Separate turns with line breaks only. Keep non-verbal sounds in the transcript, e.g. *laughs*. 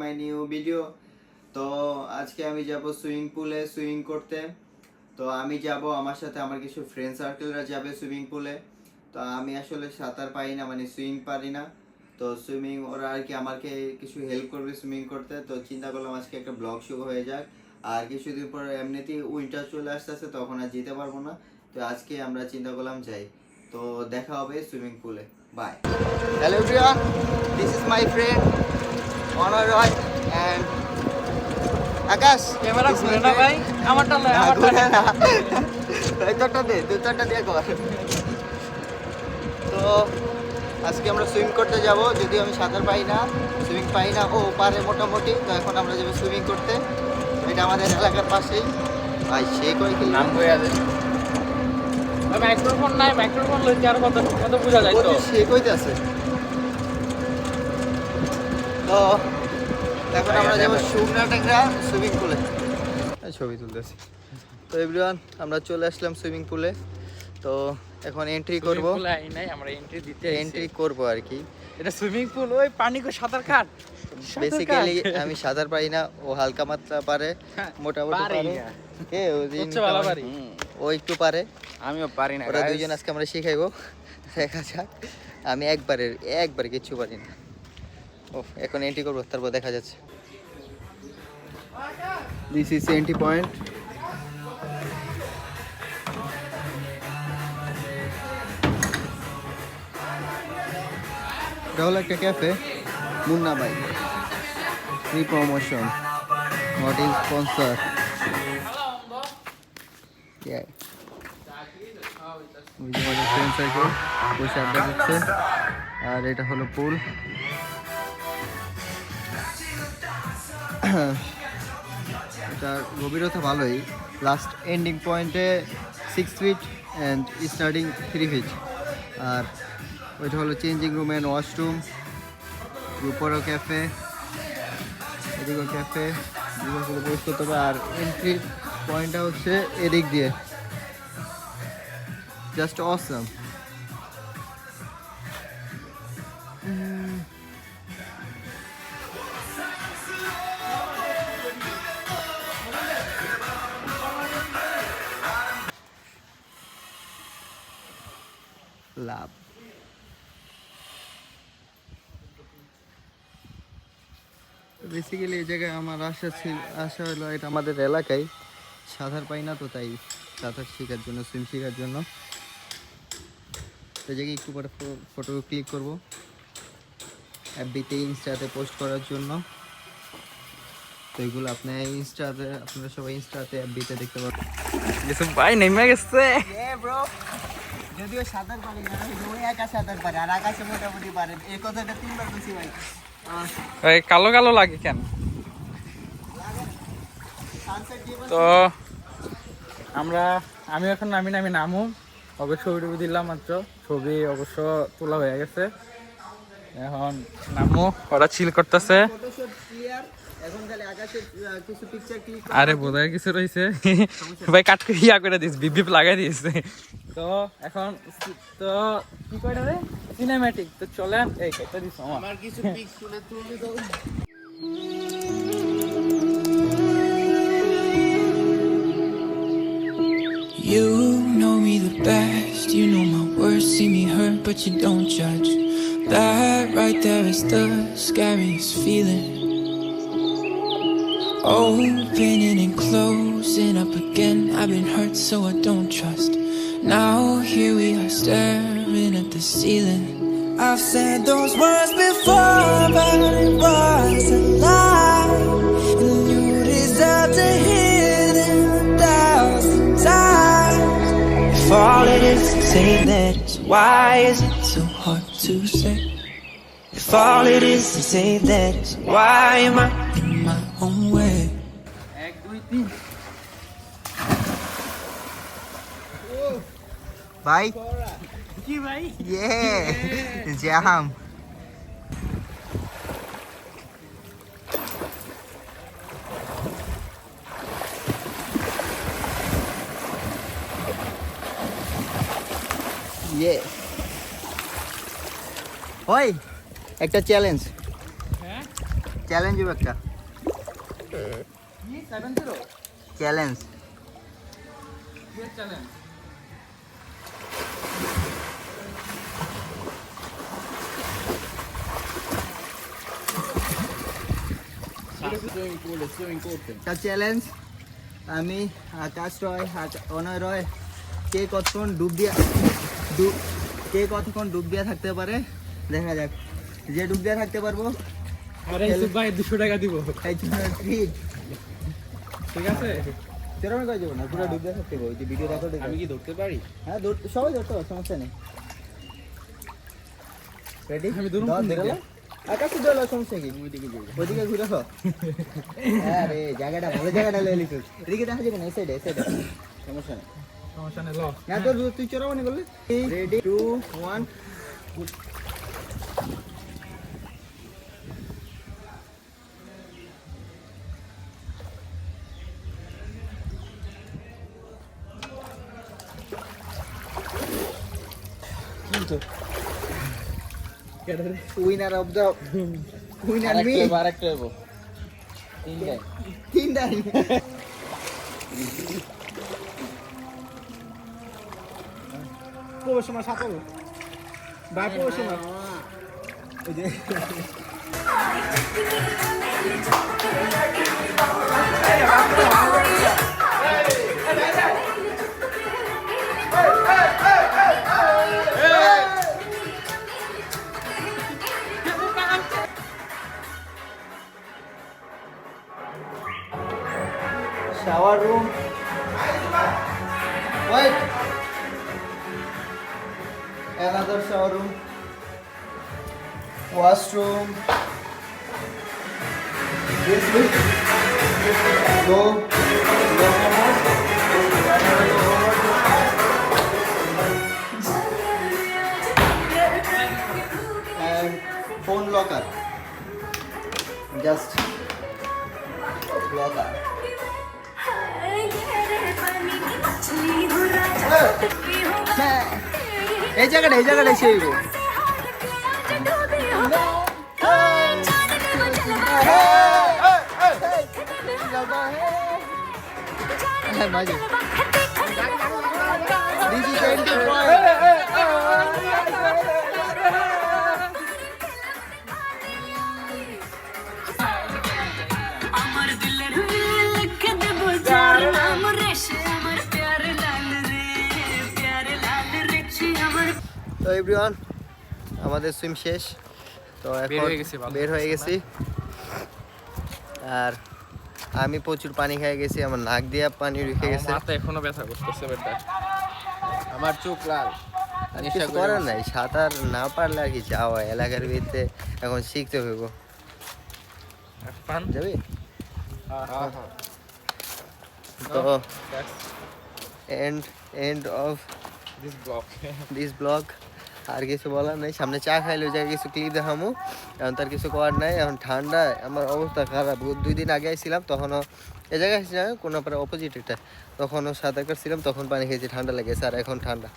My new video তো আজকে আমি যাব সুইমিং পুলে সুইমিং করতে। তো আমি যাব আমার সাথে আমার কিছু ফ্রেন্ড সার্কেলরা যাবে সুইমিং পুলে তো আমি আসলে সাঁতার না মানে সুইমিং পারি না। তো সুইমিং ওরা আর কি আমাকে কিছু হেল্প করবে সুইমিং করতে। তো চিন্তা করলাম আজকে একটা ব্লগ শুরু হয়ে যাক। আর কিছুদিন পর এমনিতেই উইন্টার চলে আসতেছে, তখন আর যেতে পারব না। তো আজকে আমরা চিন্তা করলাম যাই। তো দেখা হবে সুইমিং পুলে bye hello this is my friend Roy and Akash
camera ঘুরে না ভাই আমারটা লয় আমারটা
না। এই তোরটা দে দু চারটা দিয়ে কর। তো আজকে আমরা সুইমিং করতে যাব যদিও আমি সাঁতার পাই না সুইমিং পাই না ও পারে মোটামুটি তো এখন আমরা যাব সুইমিং করতে। এটা আমাদের এলাকার পাশেই। ভাই সে করে কি
নাম কই আছে? মাইক্রোফোন নাই মাইক্রোফোন লইতে আর কত কত বোঝা যায় তো?
সে কইতে আছে। তো এখন আমরা যাব সুইমিং পুলে ছবি তুলতেছি। তো এভরিওয়ান আমরা চলে আসলাম সুইমিং পুলে তো এখন এন্ট্রি করব।
নাই আমরা এন্ট্রি দিতে
এন্ট্রি
এন্ট্রি
করব আর কি।
এটা সুইমিং পুল ওই পানি কো সাঁতার কাট।
বেসিক্যালি আমি সাঁতার পারি না ও হালকা মাত্রা পারে
হ্যাঁ,
মোটামুটি
পারে।
কে ও একটু পারে।
আমিও পারি না
ওরা দুইজন আজকে আমরা শিখাইবো। দেখা যাক। আমি একবারের একবার কিচ্ছু পারি না। ও এখন এন্ট্রি করব, তারপর দেখা যাচ্ছে। দিস ইজ এন্ট্রি পয়েন্ট এটা হলো একটা cafe Munna by free promotion not is sponsor বসে আড্ডা দিচ্ছে আর এটা হলো পুল *clears throat* এটার গভীরতা ভালোই। লাস্ট এন্ডিং পয়েন্টে six feet and starting three feet আর ওইটা হলো চেঞ্জিং রুম অ্যান্ড ওয়াশরুম উপরেও ক্যাফে এদিকেও ক্যাফে জিনিসগুলো পোস্ট করতে হবে। আর এন্ট্রি পয়েন্টটা হচ্ছে এদিক দিয়ে। জাস্ট অসম লাভ। বেসিক্যালি এই জায়গায় আমার আশা ছিল আশা হলো এটা আমাদের এলাকায় সাঁতার পাই না তো তাই সাঁতার শেখার জন্য সুইম শেখার জন্য। তো জায়গায় একটু পরে ফটো ক্লিক করব। এফবিতে ইনস্টাতে পোস্ট করার জন্য। তো এগুলো আপনি ইনস্টাতে আপনারা সবাই ইনস্টাতে এফবিতে দেখতে পাবেন
কিছু ভাই নেমে গেছে।
ব্রো যদিও সাঁতার পারি না ওই একা সাঁতার পারে। আর আকাশে মোটামুটি পারে। এই কথাটা তিনবার বলছি ভাই
কালো কালো লাগে কেন? তো আমরা আমি এখন নামি নামি নামু। অবশ্য ছবি দিলাম মাত্র। ছবি অবশ্য তোলা হয়ে গেছে। এখন নামু ওরা চিল করতেছে। আরে বোধহয় কিছু রয়েছে। ভাই কাট ইয়া করে দিস বিপ লাগাই দিয়েছে তো এখন তো কি কয় রে সিনেম্যাটিক তো চলেন এই এটা দিস আমার
আমার কিছু পিক তুলে তুলবি তো
You know me the best, you know my words, see me hurt, but you don't judge. That right there is the scariest feeling. Opening and closing up again, I've been hurt, so I don't trust. Now here we are staring at the ceiling. I've said those words before, but it was a lie. And you deserve to hear them a thousand times. If all it is to say that is why is it so hard to say? If all it is to say that is why am I in my own way?
এক দুই তিন
ভাই
কি ভাই
ইয়ে jam ইয়ে ওই একটা চ্যালেঞ্জ
হ্যাঁ
চ্যালেঞ্জ হবে একটা
seven zero
challenge
challenge
challenge আমি আকাশ রয় অনয় রয় কে কতক্ষণ ডুব দিয়া ডুব কে কতক্ষণ ডুব দিয়া থাকতে পারে? দেখা যাক। যে ডুব দিয়া থাকতে পারব
আরে ভাই দুশো টাকা দিব। ঠিক আছে?
সেরকম করে যাব না পুরো ডুব থাকতে হবে ওই যে ভিডিও রেকর্ড
আমি কি ধরতে পারি?
হ্যাঁ ধরতে সবাই ধরতে হবে সমস্যা নেই। রেডি
আমি ধরুন?
আকাশ ধরলো সমস্যা কি?
ওইদিকে যাব
ওইদিকে ঘুরে আরে জায়গাটা ভালো জায়গাটা লয়ে লিখিস এদিকে দেখা যাবে না এই সাইডে এই সাইডে সমস্যা নেই।
সমস্যা নেই ল।
না তোর তুই চড়াবো না বললে ready two one winner of the winner me
আরেকটা হব তিনটায়
তিনটা
প্রবেশনা সাফল ভাই প্রবেশনা
ওই যে। Shower room. Wait. Another shower room. Washroom. This way. Go. Go And phone locker. Just locker. এই জায়গাটা এই জায়গাটা সেই গো হ্যাঁ মাঝে দিস ইজ এন্ট্রি পয়েন্ট
আমার
তো এভরিওয়ান আমাদের সুইম শেষ। তো এখন
হয়ে গেছি
বের হয়ে গেছি। আর আমি প্রচুর পানি খেয়ে গেছি আমার নাক দিয়ে পানি রেখে গেছে।
মাথা এখনও ব্যথা করতেছে বেটা আমার চোখ লাল।
কিছু করার নাই সাঁতার না পারলে আর কি যাওয়া এলাকার ভিতরে এখন শিখতে হইব।
পান?
যাবি?
হ্যাঁ।
তো end end of
this block. *laughs*
this block. আর কিছু বলার নাই। সামনে চা খাইলে ওই জায়গায় কিছু ক্লিপ দেখামু। এখন তার কিছু করার নাই। এখন ঠান্ডা। আমার অবস্থা খারাপ। দুই দিন আগে ছিলাম তখনও এ জায়গায় আসছিলাম কোনো পরে অপোজিট একটা তখনও সাঁতার কাটছিলাম তখন পানি খেয়েছি ঠান্ডা লেগেছে আর এখন ঠান্ডা।